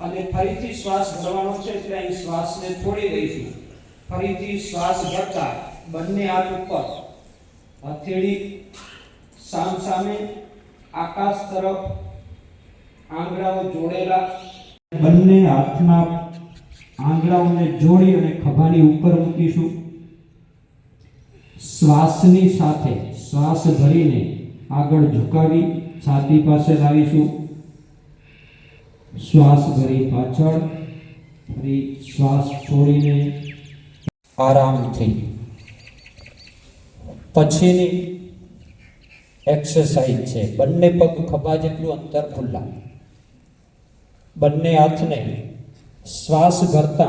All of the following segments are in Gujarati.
અને ફરીથી શ્વાસ ભરવાનો છે એટલે અહીં શ્વાસને છોડી દઈશું. ફરીથી શ્વાસ ભરતા બંને હાથ ઉપર. હથેળી સામ સામે, આકાશ તરફ, આંગળાઓ જોડેલા. બંને હાથના આંગળાઓને જોડી અને ખભાની ઉપર મૂકીશું. શ્વાસની સાથે શ્વાસ ભરીને આગળ ઝુકાવી છાતી પાસે લાવીશું. શ્વાસ ભરી પાછળ, ફરી શ્વાસ છોડીને. આરામથી પછીની એક્સરસાઇઝ છે. બંને પગ ખભા જેટલું અંતર ખુલ્લા. બંને હાથને શ્વાસ ભરતા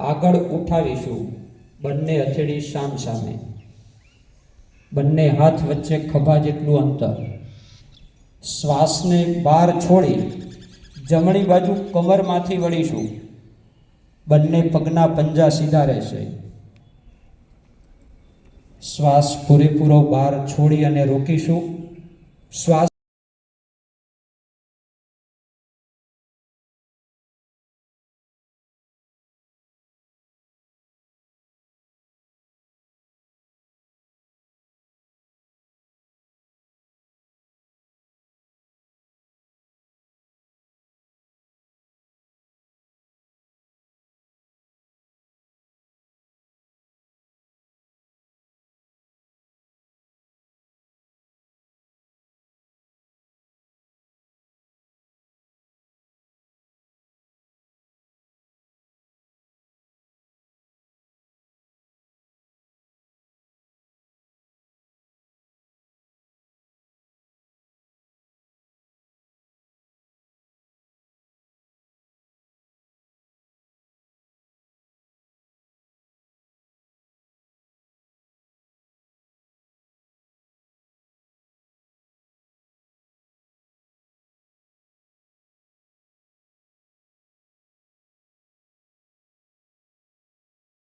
આગળ ઉઠાવીશું. બંને હથેળી સામ સામે. બંને હાથ વચ્ચે ખભા જેટલું અંતર. શ્વાસને બહાર છોડી જમણી બાજુ કમરમાંથી વળીશું. બંને પગના પંજા સીધા રહેશે. શ્વાસ પૂરેપૂરો બહાર છોડી અને રોકીશું. શ્વાસ